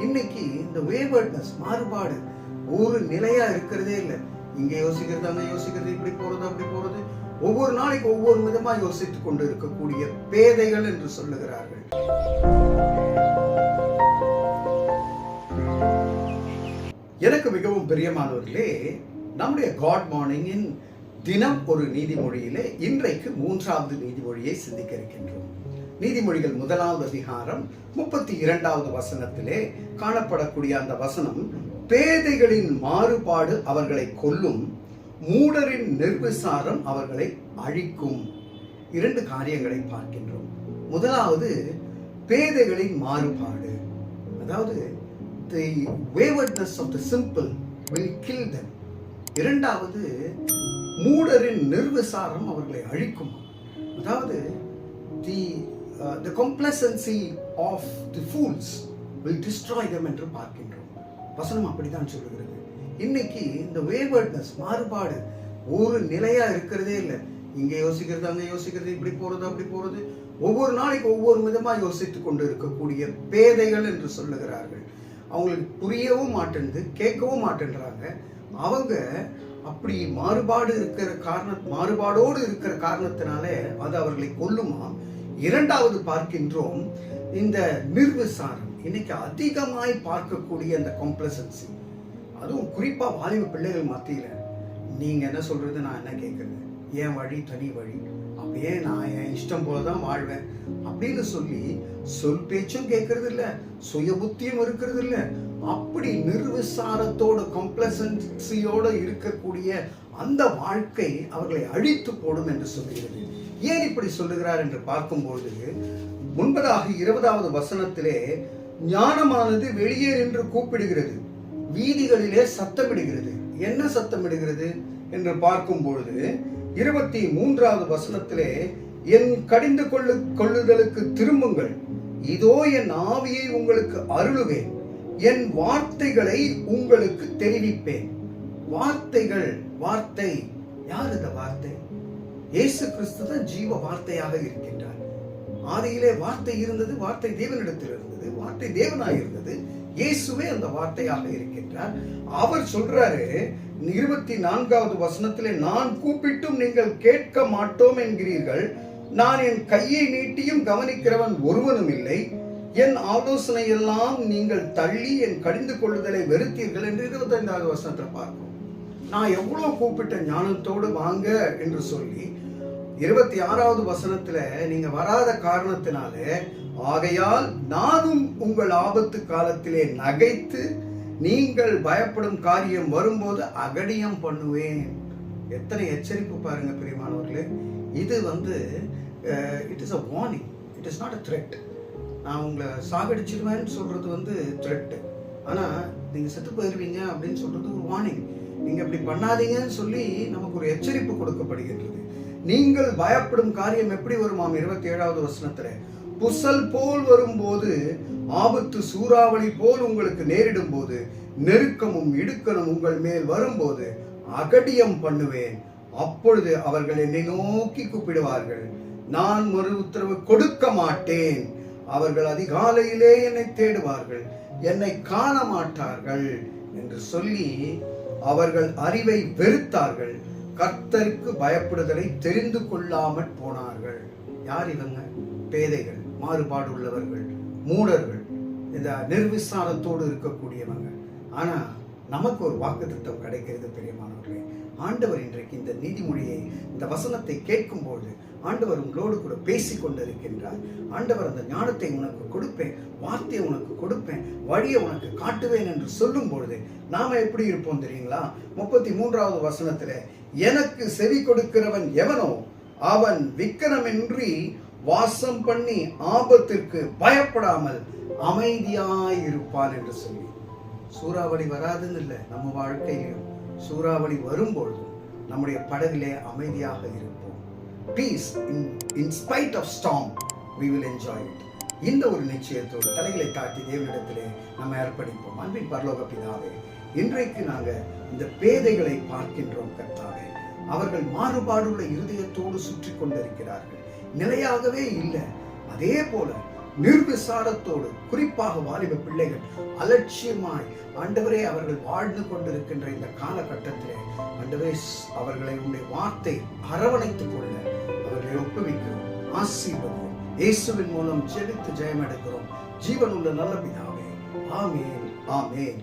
இன்னைக்கு இந்த வேவர்ட்னஸ் மாறுபாடு ஒரு நிலையா இருக்கிறதே இல்லை. இங்க யோசிக்கிறது அங்க யோசிக்கிறது இப்படி போறது அப்படி போறது. ஒவ்வொரு நாளைக்கு ஒவ்வொரு விதமா யோசித்துக் கொண்டு இருக்கக்கூடிய பேதைகள் என்று சொல்லுகிறார்கள். எனக்கு மிகவும் பிரியமானவர்களே நம்முடைய காட் மார்னிங்கின் தினம் ஒரு நீதிமொழியிலே இன்றைக்கு மூன்றாவது நீதிமொழியை சிந்திக்க இருக்கின்றோம். நீதிமொழிகள் முதலாவது அதிகாரம் முப்பத்தி இரண்டாவது வசனத்திலே காணப்படக்கூடிய அந்த வசனம் பேதைகளின் மாறுபாடு அவர்களை கொல்லும் மூடரின் நிர்விசாரம் அவர்களை அழிக்கும். இரண்டு காரியங்களை பார்க்கின்றோம். முதலாவது பேதைகளின் மாறுபாடு. அதாவது the waywardness of the simple will kill them. இரண்டாவது மூடரின் நிர்விசாரம் அவர்களை அழிக்கும்? அதாவது the Uh, the complacency of the fools will destroy them என்று பார்க்கின்றோம். வசனம் அப்படித்தான் சொல்லுகிறது. இன்னைக்கு இந்த waywardness மாறுபாடு ஒரு நிலையா இருக்கிறதே இல்லை. இங்க யோசிக்கிறது அங்க யோசிக்கிறது இப்படி போறது அப்படி போறது. ஒவ்வொரு நாளைக்கு ஒவ்வொரு விதமா யோசித்து கொண்டு இருக்கக்கூடிய பேதைகள் என்று சொல்லுகிறார்கள். அவங்களுக்கு புரியவும் மாட்டேன்து கேட்கவும் மாட்டேன்றாங்க. அவங்க அப்படி மாறுபாடு இருக்கிற காரண மாறுபாடோடு இருக்கிற காரணத்தினாலே அது அவர்களை கொல்லுமா? இரண்டாவது பார்க்கின்றோம் இந்த நிர்விசாரம். இன்னைக்கு அதிகமாய் பார்க்கக்கூடிய அந்த காம்ப்ளசன்சி அதுவும் குறிப்பா வாலிப பிள்ளைகள் மத்தியில. நீங்க என்ன சொல்றது? நான் என்ன கேட்கறது என் வழி? தனி வழி. அப்படியே நான் என் இஷ்டம் போல தான் வாழ்வேன். அப்படின்னு சொல்லி சொல் பேச்சும் கேட்கறது இல்ல சுய புத்தியும் இருக்கிறது இல்ல அப்படி நிர்விசாரத்தோட கம்ப்ளசன்சியோட இருக்கக்கூடிய அந்த வாழ்க்கை அவர்களை அழித்து போடும் என்று சொல்கிறது. ஏன் இப்படி சொல்லுகிறார் என்று பார்க்கும்போது முன்பதாக இருபதாவது வசனத்திலே ஞானமானது வெளியே நின்று கூப்பிடுகிறது. வீதிகளிலே சத்தமிடுகிறது. என்ன சத்தமிடுகிறது என்று பார்க்கும் பொழுது இருபத்தி மூன்றாவது வசனத்திலே என் கடிந்து கொள்ளு கொள்ளுதலுக்கு திரும்புங்கள். இதோ என் ஆவியை உங்களுக்கு அருளுவேன். என் வார்த்தைகளை உங்களுக்கு தெரிவிப்பேன். வார்த்தைகள் வார்த்தை. யார் இந்த வார்த்தை? இயேசு கிறிஸ்து தான் ஜீவ வார்த்தையாக இருக்கின்றார். ஆதியிலே வார்த்தை இருந்தது வார்த்தை தேவனிடத்தில் இருந்தது வார்த்தை தேவனாக இருந்தது. இயேசுவே அந்த வார்த்தையாக இருக்கின்றார். அவர் சொல்றாரு இருபத்தி நான்காவது வசனத்திலே நான் கூப்பிட்டும் நீங்கள் கேட்க மாட்டோம் என்கிறீர்கள். நான் என் கையை நீட்டியும் கவனிக்கிறவன் ஒருவனும் இல்லை. என் ஆலோசனை எல்லாம் நீங்கள் தள்ளி என் கடிந்து கொள்ளுதலை வெறுத்தீர்கள். என்று இருபத்தைந்தாவது வசனத்தை பார்ப்போம். நான் எவ்வளோ கூப்பிட்ட ஞானத்தோடு வாங்க என்று சொல்லி இருபத்தி ஆறாவது வசனத்துல நீங்க வராத காரணத்தினால ஆகையால் நானும் உங்கள் ஆபத்து காலத்திலே நகைத்து நீங்கள் பயப்படும் காரியம் வரும்போது அகடியம் பண்ணுவேன். எத்தனை எச்சரிப்பு பாருங்க பிரியமானவர்களே. இது வந்து it is a warning it is not a threat நான் உங்களை சாகடிச்சிடுவேன்னு சொல்றது வந்து த்ரெட்டு ஆனால் நீங்கள் செத்து போயிருவீங்க அப்படின்னு சொல்றது ஒரு வார்னிங் நீங்க இப்படி பண்ணாதீங்கன்னு சொல்லி நமக்கு ஒரு எச்சரிப்பு கொடுக்கப்படுகின்றது. நீங்கள் பயப்படும் காரியம் எப்படி வருமாம் இருபத்தி ஏழாவது வசனத்துல. புசல் போல் வரும்போது ஆபத்து சூறாவளி போல் உங்களுக்கு நேரிடும் போது நெருக்கமும் இடுக்கணும் உங்கள் மேல் வரும்போது அகடியம் பண்ணுவேன். அப்பொழுது அவர்கள் என்னை நோக்கி கூப்பிடுவார்கள். நான் மறு உத்தரவு கொடுக்க மாட்டேன். அவர்கள் அதிகாலையிலே என்னை தேடுவார்கள். என்னை காண மாட்டார்கள் என்று சொல்லி அவர்கள் அறிவை வெறுத்தார்கள். கர்த்தருக்கு பயப்படுதலை தெரிந்து கொள்ளாமற் போனார்கள். யார் இவங்க? பேதைகள் மாறுபாடு உள்ளவர்கள் மூடர்கள் இந்த நிர்விசாரத்தோடு இருக்கக்கூடியவங்க. ஆனால் நமக்கு ஒரு வாக்குத்தத்தம் கிடைக்கிறது பெரியமானவர்களே. ஆண்டவர் இன்றைக்கு இந்த நீதிமொழியை இந்த வசனத்தை கேட்கும்போது ஆண்டவர் உங்களோடு கூட பேசி கொண்டிருக்கின்றார் ஆண்டவர் அந்த ஞானத்தை உனக்கு கொடுப்பேன் வார்த்தையை உனக்கு கொடுப்பேன் வழியை உனக்கு காட்டுவேன் என்று சொல்லும் பொழுது நாம எப்படி இருப்போம் தெரியுங்களா? முப்பத்தி மூன்றாவது வசனத்துல எனக்கு செவி கொடுக்கிறவன் எவனோ அவன் விக்கிரமின்றி வாசம் பண்ணி ஆபத்திற்கு பயப்படாமல் அமைதியாய் இருப்பான் என்று சொல்லி. சூறாவளி வராதுன்னு இல்லை நம்ம வாழ்க்கையிலும் சூறாவளி வரும்பொழுதும் நம்முடைய படகிலே அமைதியாக இருப்போம். Peace in in spite of storm we will enjoy it இந்த ஒரு நிச்சயத்தோடு தலைகளை காட்டி தேவனிடத்திலே நம்ம ஏற்படுப்போம் அன்பின் பரலோக பிதாவே இன்றைக்கு நாங்க இந்த பேதைகளை பார்க்கின்றோம் கர்த்தாவே. அவர்கள் மாறுபாடுள்ள இருதயத்தோடு சுற்றி கொண்டிருக்கிறார்கள் நிலையாகவே இல்லை. அதே போல நிர்விசாரத்தோடு குறிப்பாக வாலிப பிள்ளைகள் அலட்சியமாய் ஆண்டவரே அவர்கள் வாழ்ந்து கொண்டிருக்கின்ற இந்த காலகட்டத்திலே ஆண்டவரே அவர்களை உடைய வார்த்தை அரவணைத்துக் கொள்ள அவர்களை ஒப்புவிக்கிறோம் ஆசீர்வதியும் இயேசுவின் மூலம் ஜெபித்து ஜெயம் எடுக்கிறோம் ஜீவனுள்ள நல்ல பிதாவே ஆமேன் ஆமேன்.